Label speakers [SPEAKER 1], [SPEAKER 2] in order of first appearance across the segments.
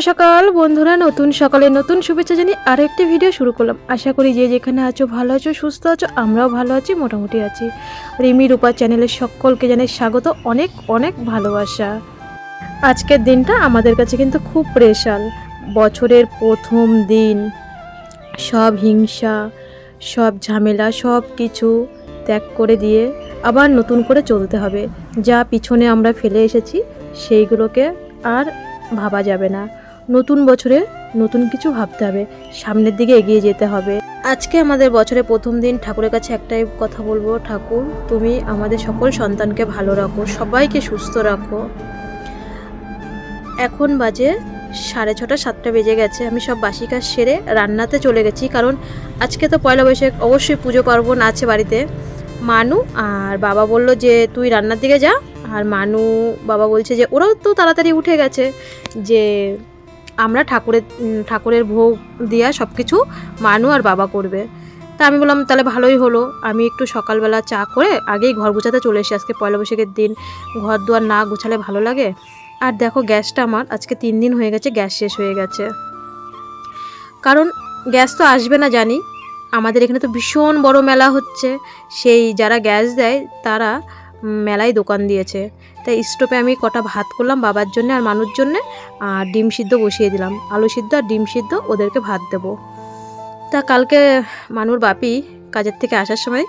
[SPEAKER 1] সকাল। বন্ধুরা, নতুন সকালে নতুন শুভেচ্ছা জানিয়ে আরও একটি ভিডিও শুরু করলাম। আশা করি যে যেখানে আছো, ভালো আছো, সুস্থ আছো, আমরাও ভালো আছি, মোটামুটি আছি। রিমি রূপা চ্যানেলের সকলকে জানাই স্বাগত, অনেক অনেক ভালোবাসা। আজকের দিনটা আমাদের কাছে কিন্তু খুব স্পেশাল বছরের প্রথম দিন, সব হিংসা, সব ঝামেলা, সব কিছু ত্যাগ করে দিয়ে আবার নতুন করে চলতে হবে। যা পিছনে আমরা ফেলে এসেছি, সেইগুলোকে আর ভাবা যাবে না। নতুন বছরে নতুন কিছু ভাবতে হবে। সামনের দিকে এগিয়ে যেতে হবে। আজকে আমাদের বছরের প্রথম দিন, ঠাকুরের কাছে একটাই কথা বলব, ঠাকুর, তুমি আমাদের সকল সন্তানকে ভালো রাখো, সবাইকে সুস্থ রাখো। এখন বাজে সাড়ে ছটা, সাতটা বেজে গেছে, আমি সব বাসি কাজ সেরে রান্নাতে চলে গেছি, কারণ আজকে তো পয়লা বৈশাখ, অবশ্যই পুজো পার্বণ আছে বাড়িতে। মানু আর বাবা বলল যে, তুই রান্নার দিকে যা। আর মানু, বাবা বলছে যে, ওরাও তো তাড়াতাড়ি উঠে গেছে যে আমরা ঠাকুরের ঠাকুরের ভোগ দিয়া সব কিছু মানু আর বাবা করবে। তা আমি বললাম, তাহলে ভালোই হলো। আমি একটু সকালবেলা চা করে আগেই ঘর গুছাতে চলে এসেছি। আজকে পয়লা বৈশাখের দিন ঘর দুয়ার না গুছালে ভালো লাগে? আর দেখো, গ্যাসটা আমার আজকে তিন দিন হয়ে গেছে, গ্যাস শেষ হয়ে গেছে। কারণ গ্যাস তো আসবে না, জানি। আমাদের এখানে তো ভীষণ বড় মেলা হচ্ছে। সেই যারা গ্যাস দেয়, তারা মেলায় দোকান দিয়েছে। তাই স্টোভে আমি কটা ভাত করলাম বাবার জন্য আর মানুষ জন্যে, আর ডিম সিদ্ধ বসিয়ে দিলাম। আলু সিদ্ধ আর ডিম সিদ্ধ, ওদেরকে ভাত দেবো। তা কালকে মানুর বাপি কাজের থেকে আসার সময়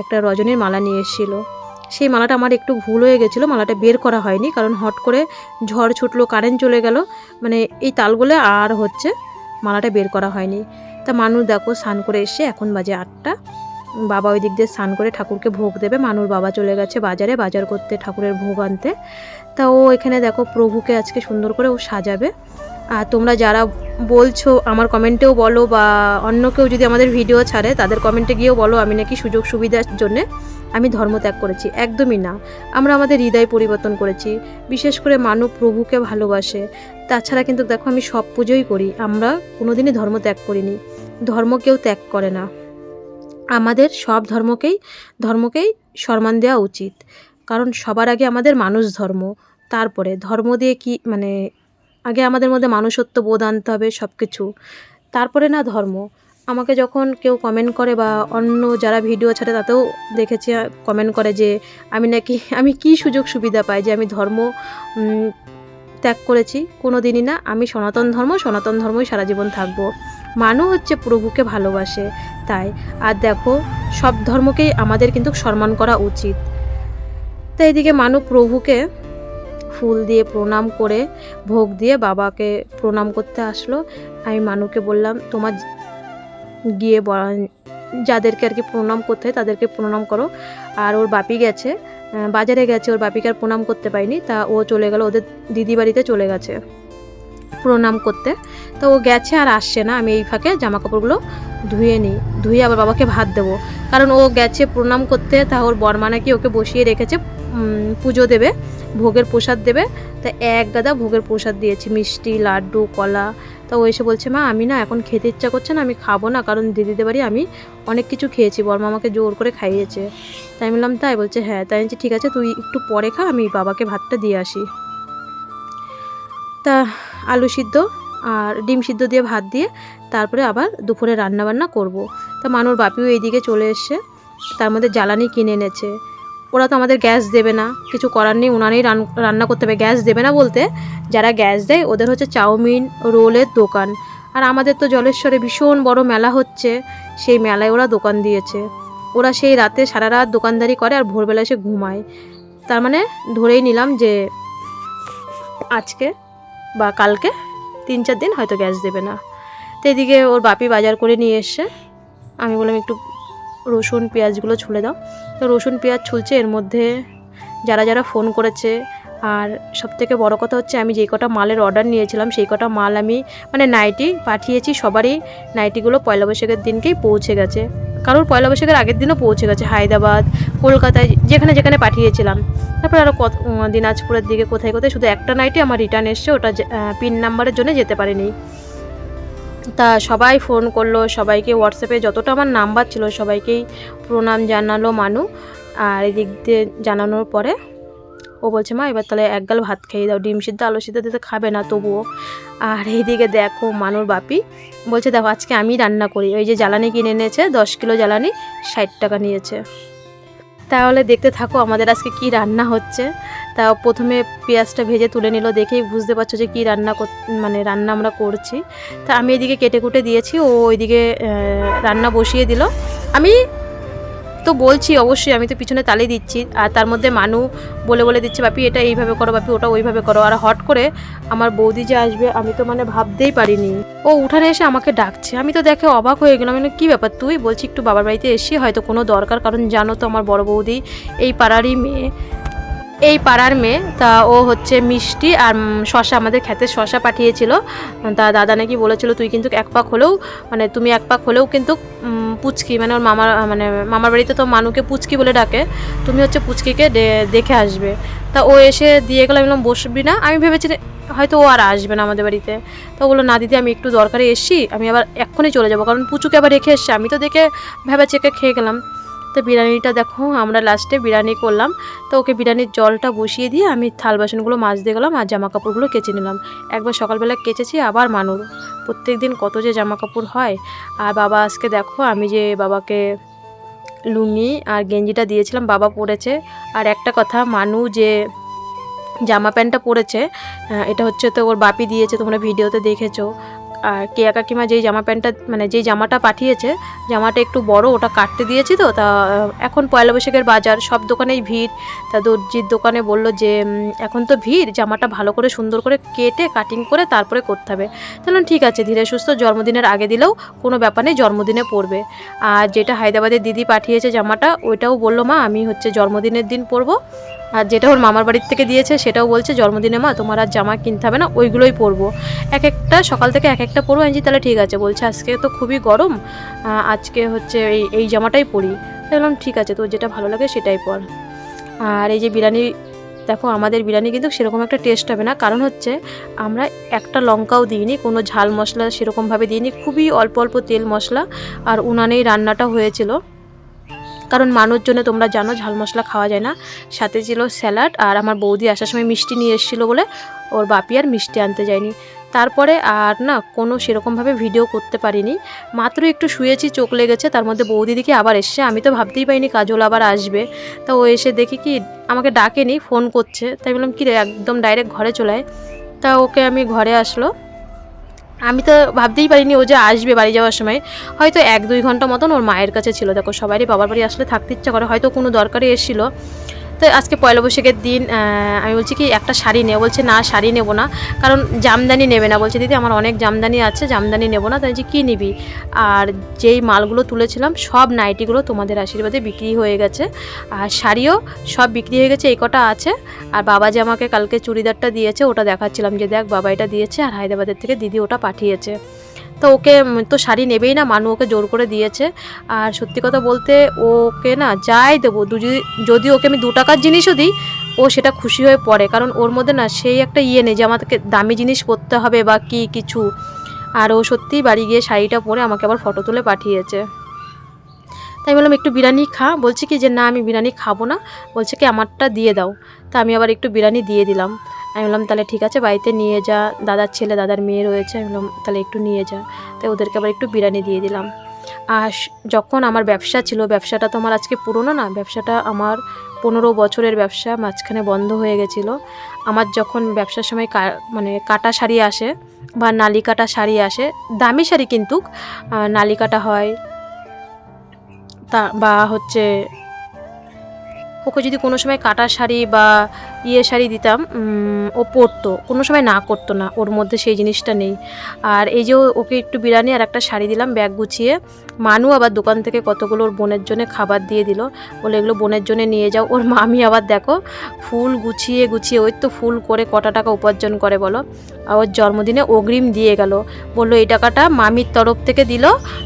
[SPEAKER 1] একটা রজনীর মালা নিয়ে এসেছিল। সেই মালাটা আমার একটু ভুল হয়ে গেছিল, মালাটা বের করা হয়নি, কারণ হট করে ঝড় ছুটলো কারেন্ট চলে গেল মানে এই তালগুলো আর হচ্ছে মালাটা বের করা হয়নি। তা মানুষ দেখো, স্নান করে এসে এখন বাজে আটটা। বাবা ওই দিক দিয়ে স্নান করে ঠাকুরকে ভোগ দেবে। মানুর বাবা চলে গেছে বাজারে, বাজার করতে ঠাকুরের ভোগ আনতে। তা ও এখানে দেখো প্রভুকে আজকে সুন্দর করে ও সাজাবে। আর তোমরা যারা বলছো, আমার কমেন্টেও বলো বা অন্য কেউ যদি আমাদের ভিডিও ছাড়ে, তাদের কমেন্টে গিয়েও বলো, আমি নাকি সুযোগ সুবিধার জন্যে আমি ধর্ম ত্যাগ করেছি। একদমই না। আমরা আমাদের হৃদয় পরিবর্তন করেছি। বিশেষ করে মানব প্রভুকে ভালোবাসে। তাছাড়া কিন্তু দেখো আমি সব পুজোই করি। আমরা কোনোদিনই ধর্ম ত্যাগ করিনি। ধর্ম কেউ ত্যাগ করে না। আমাদের সব ধর্মকেই ধর্মকেই সম্মান দেওয়া উচিত। কারণ সবার আগে আমাদের মানুষ ধর্ম, তারপরে ধর্ম দিয়ে কি মানে আগে আমাদের মধ্যে মানুষত্ব বোধ আনতে হবে সব কিছু তারপরে না ধর্ম। আমাকে যখন কেউ কমেন্ট করে বা অন্য যারা ভিডিও ছাড়ে তাতেও দেখেছি কমেন্ট করে যে আমি নাকি, আমি কি সুযোগ সুবিধা পাই যে আমি ধর্ম ত্যাগ করেছি। কোনো দিনই না আমি সনাতন ধর্ম, সনাতন ধর্মই সারা জীবন থাকব। মানু হচ্ছে প্রভুকে ভালোবাসে, তাই। আর দেখো, সব ধর্মকেই আমাদের কিন্তু সম্মান করা উচিত। তাই এদিকে মানু প্রভুকে ফুল দিয়ে প্রণাম করে, ভোগ দিয়ে বাবাকে প্রণাম করতে আসলো। আমি মানুকে বললাম, তোমার গিয়ে যাদেরকে আর কি প্রণাম করতে হয় তাদেরকে প্রণাম করো। আর ওর বাপি গেছে। বাজারে গেছে, ওর বাপিকার প্রণাম করতে পারিনি, তা ও চলে গেল, ওদের দিদি বাড়িতে চলে গেছে প্রণাম করতে। তো ও গেছে আর আসছে না, আমি এই ফাঁকে জামা কাপড়গুলো ধুয়ে নিই, ধুয়ে আবার বাবাকে ভাত দেবো। কারণ ও গেছে প্রণাম করতে, তা ওর বর্মা নাকি ওকে বসিয়ে রেখেছে পুজো দেবে ভোগের প্রসাদ দেবে। তা এক গাদা ভোগের প্রসাদ দিয়েছি মিষ্টি লাড্ডু কলা। তা ও এসে বলছে মা আমি না এখন খেতে ইচ্ছা করছে না আমি খাব না কারণ দিদিদের বাড়ি আমি অনেক কিছু খেয়েছি বর্মা আমাকে জোর করে খাইয়েছে। তাই বললাম তাই? বলছে হ্যাঁ। তাই বলছি, ঠিক আছে তুই একটু পরে খা আমি বাবাকে ভাতটা দিয়ে আসি। তা আলু সিদ্ধ আর ডিম সিদ্ধ দিয়ে ভাত দিয়ে তারপরে আবার দুপুরে রান্না বান্না করব। তা মানুর বাপিও এইদিকে চলে এসছে তার মধ্যে জ্বালানি কিনে এনেছে। ওরা তো আমাদের গ্যাস দেবে না, কিছু করার নেই, উনানেই রান- রান্না করতে হবে। গ্যাস দেবে না বলতে, যারা গ্যাস দেয়, ওদের হচ্ছে চাউমিন রোলের দোকান। আর আমাদের তো জলেশ্বরে ভীষণ বড় মেলা হচ্ছে, সেই মেলায় ওরা দোকান দিয়েছে। ওরা সেই রাতে সারা রাত দোকানদারি করে আর ভোরবেলা এসে ঘুমায়। তার মানে ধরেই নিলাম যে আজকে বা কালকে তিন চার দিন হয়তো গ্যাস দেবে না। তো এদিকে ওর বাপি বাজার করে নিয়ে এসছে। আমি বললাম একটু রসুন, পেঁয়াজগুলো ছুলে দাও। তো রসুন, পেঁয়াজ ছুলছে, এর মধ্যে যারা যারা ফোন করেছে, আর সব থেকে বড়ো কথা হচ্ছে আমি যেই কটা মালের অর্ডার নিয়েছিলাম, সেই কটা মাল আমি মানে নাইটি পাঠিয়েছি সবারই, নাইটিগুলো পয়লা বৈশাখের দিনকেই পৌঁছে গেছে। কারোর পয়লা বৈশাখের আগের দিনও পৌঁছে গেছে, হায়দ্রাবাদ, কলকাতায়, যেখানে যেখানে পাঠিয়েছিলাম। তারপর আরও কত দিনাজপুরের দিকে কোথায় কোথায়, শুধু একটা নাইটি আমার রিটার্ন এসছে, ওটা পিন নাম্বারের জন্য যেতে পারেনি। তা সবাই ফোন করল, সবাইকে হোয়াটসঅ্যাপে যতটা আমার নাম্বার ছিল সবাইকেই প্রণাম জানালো মানু। আর এদিক দিয়ে জানানোর পরে ও বলছে, মা, এবার তাহলে এক গাল ভাত খেয়ে দাও, ডিম সিদ্ধ, আলু সিদ্ধ দিতে খাবে না তবুও। আর এইদিকে দেখো মানুর বাপি বলছে, দেখো, আজকে আমি রান্না করি। ওই যে জ্বালানি কিনে এনেছে, দশ কিলো জ্বালানি, ষাট টাকা নিয়েছে। তাহলে দেখতে থাকো আমাদের আজকে কি রান্না হচ্ছে। তা প্রথমে পেঁয়াজটা ভেজে তুলে নিল দেখেই বুঝতে পারছ যে কি রান্না মানে রান্না আমরা করছি। তা আমি এদিকে কেটে কুটে দিয়েছি ও ওইদিকে রান্না বসিয়ে দিল। আমি তো বলছি অবশ্যই আমি তো পিছনে তালে দিচ্ছি আর তার মধ্যে মানু বলে বলে দিচ্ছে বাপি এটা এইভাবে করো বাপি ওটা ওইভাবে করো। আর হট করে আমার বৌদি যে আসবে আমি তো মানে ভাবতেই পারিনি। ও উঠানে এসে আমাকে ডাকছে আমি তো দেখে অবাক হয়ে গেলাম বললাম, কি ব্যাপার তুই? বলছি একটু বাবার বাড়িতে এসে হয়তো কোনো দরকার কারণ জানো তো আমার বড় বৌদি এই পাড়ারই মেয়ে। এই পাড়ার মেয়ে, তা ও হচ্ছে মিষ্টি আর শশা, আমাদের খেতে শশা পাঠিয়েছিল। তা দাদা নাকি বলেছিল, তুই কিন্তু এক পাক হলেও মানে তুমি এক পাক হলেও কিন্তু পুচকি মানে ওর মামার মানে মামার বাড়িতে তো মানুকে পুচকি বলে ডাকে, তুমি হচ্ছে পুচকিকে দেখে আসবে। তা ও এসে দিয়ে গেলো, আমি বললাম, বসবি না? আমি ভেবেছি হয়তো ও আর আসবে না আমাদের বাড়িতে। তো বলল, না দিদি, আমি একটু দরকারে এসছি, আমি আবার এক্ষুনি চলে যাব, কারণ পুচুকে আবার রেখে এসছে। আমি তো দেখে ভেবে চেকে খেয়ে গেলাম। তো বিরিয়ানিটা দেখো, আমরা লাস্টে বিরিয়ানি করলাম। তো ওকে বিরিয়ানির জলটা বসিয়ে দিয়ে আমি থাল বাসনগুলো মাজতে গেলাম আর জামা কাপড়গুলো কেচে নিলাম। একবার সকালবেলা কেচেছি, আবার মানুর। প্রত্যেক দিন কত যে জামা কাপড় হয়। আর বাবা আজকে দেখো, আমি যে বাবাকে লুঙ্গি আর গেঞ্জিটা দিয়েছিলাম, বাবা পরেছে। আর একটা কথা, মানু যে জামা প্যান্টটা পরেছে এটা হচ্ছে তো ওর বাপি দিয়েছে, তোমরা ভিডিওতে দেখেছ। আর কেয়া কাকিমা যেই জামা প্যান্টটা মানে যেই জামাটা পাঠিয়েছে, জামাটা একটু বড়, ওটা কাটতে দিয়েছি তো, তা এখন পয়লা বৈশাখের বাজার, সব দোকানেই ভিড়। তা দর্জির দোকানে বলল যে এখন তো ভিড়, জামাটা ভালো করে সুন্দর করে কেটে কাটিং করে তারপরে করতে হবে। তাহলে ঠিক আছে, ধীরে সুস্থ জন্মদিনের আগে দিলেও কোনো ব্যাপার নেই, জন্মদিনে পরবে। আর যেটা হায়দ্রাবাদের দিদি পাঠিয়েছে জামাটা, ওইটাও বলল, মা, আমি হচ্ছে জন্মদিনের দিন পরবো। আর যেটা ওর মামার বাড়ির থেকে দিয়েছে সেটাও বলছে, জন্মদিনে মা, তোমার আর জামা কিনতে হবে না, ওইগুলোই পরবো। এক একটা, সকাল থেকে এক একটা পরবো। আমি তাহলে ঠিক আছে। বলছে, আজকে তো খুবই গরম আজকে হচ্ছে এই এই জামাটাই পরি। বললাম, ঠিক আছে, তোর যেটা ভালো লাগে সেটাই পর। আর এই যে বিরিয়ানি, দেখো, আমাদের বিরিয়ানি কিন্তু সেরকম একটা টেস্ট হবে না। কারণ হচ্ছে, আমরা একটা লঙ্কাও দিইনি, কোনো ঝাল মশলা সেরকমভাবে দিইনি, খুবই অল্প অল্প তেল মশলা আর উনানেই রান্নাটা হয়েছিল। কারণ মানুষ জন্য তোমরা জানো, ঝাল মশলা খাওয়া যায় না। সাথে ছিল স্যালাড আর আমার বৌদি আসার সময় মিষ্টি নিয়ে এসেছিল বলে ওর বাপি আর মিষ্টি আনতে যায়নি। তারপরে আর না, কোনো সেরকমভাবে ভিডিও করতে পারিনি। মাত্র একটু শুয়েছি, চোখ লেগেছে, তার মধ্যে বৌদি দিকে আবার এসছে। আমি তো ভাবতেই পাইনি কাজল আবার আসবে। তা ও এসে দেখি কি, আমাকে ডাকেনি ফোন করছে। তাই বললাম কি রে একদম ডাইরেক্ট ঘরে চলে তা ওকে আমি ঘরে আসলো। আমি তো ভাবতেই পারিনি ও যে আসবে বাড়ি যাওয়ার সময়। হয়তো এক দুই ঘণ্টা মতন ওর মায়ের কাছে ছিল। দেখো, সবারই বাবার বাড়ি আসলে থাকতে ইচ্ছা করে। হয়তো কোনো দরকারে এসেছিল। তো আজকে পয়লা বৈশাখের দিন আমি বলছি কি, একটা শাড়ি নেব। বলছে, না, শাড়ি নেব না। কারণ জামদানি নেবে না। বলছে, দিদি, আমার অনেক জামদানি আছে, জামদানি নেব না। তাই যে কী নিবি? আর যেই মালগুলো তুলেছিলাম, সব নাইটিগুলো তোমাদের আশীর্বাদে বিক্রি হয়ে গেছে। আর শাড়িও সব বিক্রি হয়ে গেছে, এই কটা আছে। আর বাবা যে আমাকে কালকে চুড়িদারটা দিয়েছে, ওটা দেখাচ্ছিলাম। যে দেখ, বাবা এটা দিয়েছে, আর হায়দ্রাবাদের থেকে দিদি ওটা পাঠিয়েছে। তো ওকে তো শাড়ি নেবেই না, মানু ওকে জোর করে দিয়েছে। আর সত্যি কথা বলতে ওকে না যাই দেবো যদি ওকে আমি দু টাকার জিনিসও দিই, ও সেটা খুশি হয়ে পড়ে। কারণ ওর মধ্যে না সেই একটা ইয়ে নেই যে আমাকে দামি জিনিস পরতে হবে বা কি কিছু। আর ও সত্যিই বাড়ি গিয়ে শাড়িটা পরে আমাকে আবার ফটো তুলে পাঠিয়েছে। তাই বললাম, একটু বিরিয়ানি খা। বলছে কি যে, না, আমি বিরিয়ানি খাব না। বলছে কি, আমারটা দিয়ে দাও। তা আমি আবার একটু বিরিয়ানি দিয়ে দিলাম। আমি বললাম, তাহলে ঠিক আছে, বাড়িতে নিয়ে যা। দাদার ছেলে, দাদার মেয়ে রয়েছে। আমি বললাম, তাহলে একটু নিয়ে যা। তাই ওদেরকে আবার একটু বিরিয়ানি দিয়ে দিলাম। আর যখন আমার ব্যবসা ছিল, ব্যবসাটা তো আমার আজকে পুরনো না, ব্যবসাটা আমার পনেরো বছরের ব্যবসা, মাঝখানে বন্ধ হয়ে গেছিল। আমার যখন ব্যবসার সময় মানে কাটা শাড়ি আসে বা নালি কাটা শাড়ি আসে, দামি শাড়ি কিন্তু নালি কাটা হয়, তা, বা হচ্ছে, ওকে যদি কোনো সময় কাটা শাড়ি বা ইয়ে শাড়ি দিতাম ও পরতো। কোনো সময় না করতো না, ওর মধ্যে সেই জিনিসটা নেই। আর এই যে ওকে একটু বিরিয়ানি আর একটা শাড়ি দিলাম, ব্যাগ গুছিয়ে। মানু আবার দোকান থেকে কতগুলো ওর বোনের জন্য খাবার দিয়ে দিল। বলে, এগুলো বোনের জন্য নিয়ে যাও। ওর মামি আবার দেখো, ফুল গুছিয়ে গুছিয়ে, ওই তো ফুল করে কটা টাকা উপার্জন করে বলো। আর ওর জন্মদিনে অগ্রিম দিয়ে গেল। বলল, এই টাকাটা মামির তরফ থেকে দিল।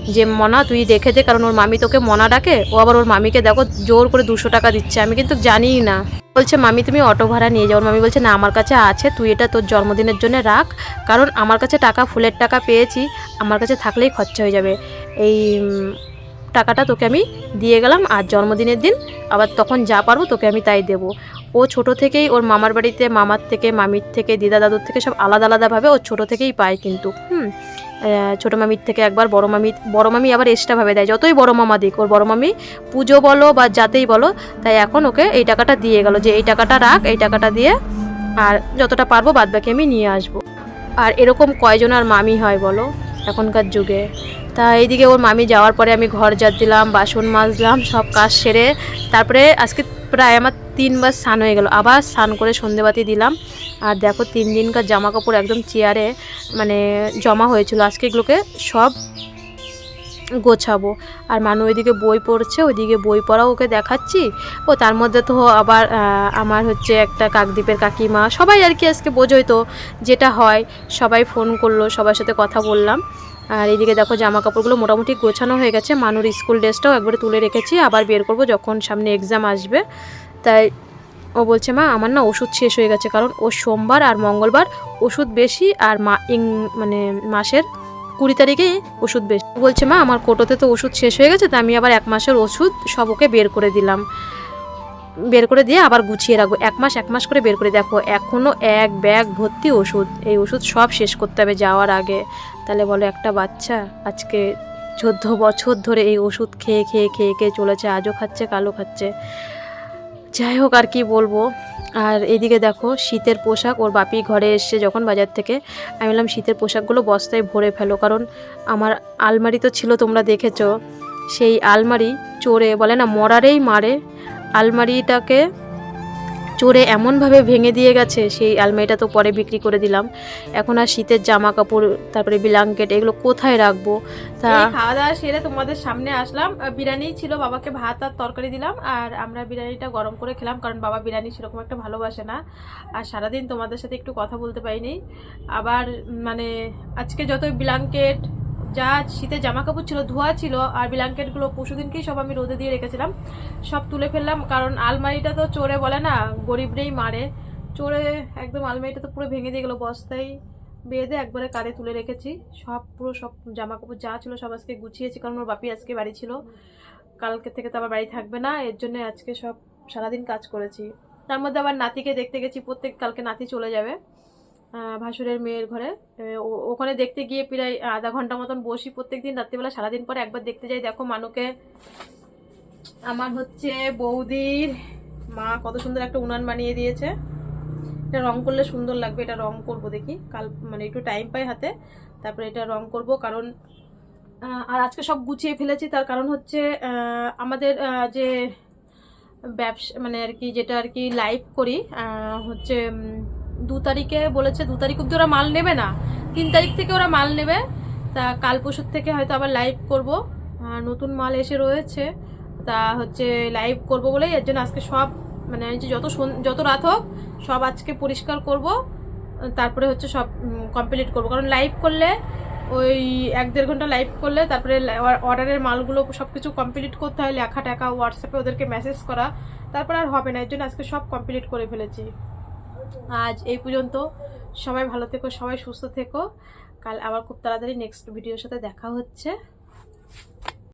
[SPEAKER 1] যে মনা, তুই রেখে দে, কারণ ওর মামি তোকে মনা ডাকে। ও আবার ওর মামিকে দেখো, জোর করে দুশো টাকা দিচ্ছে। আমি কিন্তু জানিই না। বলছে, মামি, তুমি অটো ভাড়া নিয়ে যাও। মামি বলছে, না, আমার কাছে আছে, তুই এটা তোর জন্মদিনের জন্য রাখ। কারণ আমার কাছে টাকা, ফুলের টাকা পেয়েছি, আমার কাছে থাকলেই খরচা হয়ে যাবে। এই টাকাটা তোকে আমি দিয়ে গেলাম, আর জন্মদিনের দিন আবার তখন যা পারব তোকে আমি তাই দেবো। ও ছোট থেকেই, ওর মামার বাড়িতে, মামার থেকে, মামির থেকে দিদা দাদুর থেকে সব আলাদা, আলাদাভাবে ও ছোট থেকেই পায় কিন্তু। হুম ছোট মামির থেকে একবার বড় মামি বড় মামি আবার এক্সট্রাভাবে দেয়। যতই বড় মামা দিক, ওর বড় মামি পুজো বলো বা যাতেই বলো, তাই এখন ওকে এই টাকাটা দিয়ে গেল যে এই টাকাটা রাখ, এই টাকাটা দিয়ে আর যতটা পারব বাদ বাকি আমি নিয়ে আসব। আর এরকম কয়জন আর মামি হয় বলো এখনকার যুগে? তা এইদিকে ওর মামি যাওয়ার পরে আমি ঘর জাত দিলাম, বাসন মাজলাম, সব কাজ সেরে তারপরে আজকে প্রায় আমার তিনবার স্নান হয়ে গেল। আবার স্নান করে সন্ধেবাতি দিলাম। আর দেখো তিন দিনকার জামা কাপড় একদম চেয়ারে মানে জমা হয়েছিল। আজকে এগুলোকে সব গোছাবো। আর মানু ওইদিকে বই পড়ছে, ওইদিকে বই পড়াও ওকে দেখাচ্ছি। ও তার মধ্যে তো আবার আমার হচ্ছে একটা কাকদ্বীপের কাকিমা। সবাই আর কি আজকে বোঝোই তো, যেটা হয়। সবাই ফোন করল, সবার সাথে কথা বললাম। আর এইদিকে দেখো জামা কাপড়গুলো মোটামুটি গোছানো হয়ে গেছে। মানুর স্কুল ড্রেসটাও একবারে তুলে রেখেছি। আবার বের করব যখন সামনে এক্সাম আসবে। তাই ও বলছে, মা, আমার না ওষুধ শেষ হয়ে গেছে, কারণ ও সোমবার আর মঙ্গলবার ওষুধ বেশি আর মা মানে মাসের কুড়ি তারিখে ওষুধ বেশি। বলছে, মা, আমার কোটোতে তো ওষুধ শেষ হয়ে গেছে, তো আমি আবার এক মাসের ওষুধ সব ওকে বের করে দিলাম। বের করে দিয়ে আবার গুছিয়ে রাখব। এক মাস এক মাস করে বের করে দেখো এখনও এক ব্যাগ ভর্তি ওষুধ। এই ওষুধ সব শেষ করতে হবে যাওয়ার আগে। তাহলে বলো, একটা বাচ্চা আজকে চোদ্দ বছর ধরে এই ওষুধ খেয়ে খেয়ে খেয়ে খেয়ে চলেছে, আজও খাচ্ছে কালো খাচ্ছে। যাই হোক আর কি বলব। আর এদিকে দেখো, শীতের পোশাক, ওর বাপি ঘরে এসছে যখন বাজার থেকে। আমি বললাম, শীতের পোশাকগুলো বস্তায় ভরে ফেলো, কারণ আমার আলমারি তো ছিল, তোমরা দেখেছ। সেই আলমারি চোরে বলে না, মরারেই মারে। আলমারিটাকে চোরে এমনভাবে ভেঙে দিয়ে গেছে, সেই আলমারিটা তো পরে বিক্রি করে দিলাম। এখন আর শীতের জামা কাপড় তারপরে ব্ল্যাঙ্কেট, এগুলো কোথায় রাখব? তা খাওয়া দাওয়া সেরে তোমাদের সামনে আসলাম। বিরিয়ানি ছিল, বাবাকে ভাত আর তরকারি দিলাম, আর আমরা বিরিয়ানিটা গরম করে খেলাম, কারণ বাবা বিরিয়ানি সেরকম একটা ভালোবাসে না। আর সারাদিন তোমাদের সাথে একটু কথা বলতে পারিনি। আবার মানে আজকে যত ব্ল্যাঙ্কেট যা শীতের জামা কাপড় ছিল, ধোয়া ছিল আর ব্ল্যাঙ্কেটগুলো পরশু দিনকেই সব আমি রোদে দিয়ে রেখেছিলাম। সব তুলে ফেললাম, কারণ আলমারিটা তো চোরে বলে না, গরিবরেই মারে। চোরে একদম আলমারিটা তো পুরো ভেঙে দিয়ে গেলো, বস্তায় বেঁধে একবারে কারে তুলে রেখেছি। সব পুরো সব জামা কাপড় যা ছিল সব আজকে গুছিয়েছি, কারণ ওর বাপি আজকে বাড়ি ছিল। কালকে থেকে তো আবার বাড়ি থাকবে না, এর জন্য আজকে সব সারাদিন কাজ করেছি। তার মধ্যে আবার নাতিকে দেখতে গেছি, প্রত্যেক কালকে নাতি চলে যাবে। ভাসুরের মেয়ের ঘরে। ওখানে দেখতে গিয়ে প্রায় আধা ঘণ্টা মতন বসি। প্রত্যেক দিন রাত্রিবেলা সারাদিন পরে একবার দেখতে যাই। দেখো মানুকে, আমার হচ্ছে বৌদির মা কত সুন্দর একটা উনান বানিয়ে দিয়েছে। এটা রং করলে সুন্দর লাগবে। এটা রং করব দেখি। কাল মানে একটু টাইম পাই হাতে। তারপরে এটা রং করব। কারণ আর আজকে সব গুছিয়ে ফেলেছি। তার কারণ হচ্ছে আমাদের যে ব্যবসা মানে আর কি, যেটা আর কি লাইভ করি হচ্ছে দু তারিখে বলেছে, দু তারিখ অব্দি ওরা মাল নেবে না। তিন তারিখ থেকে ওরা মাল নেবে। তা কাল পরশুর থেকে হয়তো আবার লাইভ করব। নতুন মাল এসে রয়েছে। তা হচ্ছে লাইভ করব বলেই এর জন্য আজকে সব মানে যত যত রাত হোক, সব আজকে পরিষ্কার করব। তারপরে হচ্ছে সব কমপ্লিট করব। কারণ লাইভ করলে, ওই এক দেড় ঘণ্টা লাইভ করলে তারপরে অর্ডারের মালগুলো সব কিছু কমপ্লিট করতে হয় লেখা টাকা হোয়াটসঅ্যাপে ওদেরকে মেসেজ করা। তারপর আর হবে না, এর জন্য আজকে সব কমপ্লিট করে ফেলেছি। আজ এই পর্যন্ত। সবাই ভালো থেকো, সবাই সুস্থ থেকো। কাল আবার খুব তাড়াতাড়ি নেক্সট ভিডিওর সাথে দেখা হচ্ছে।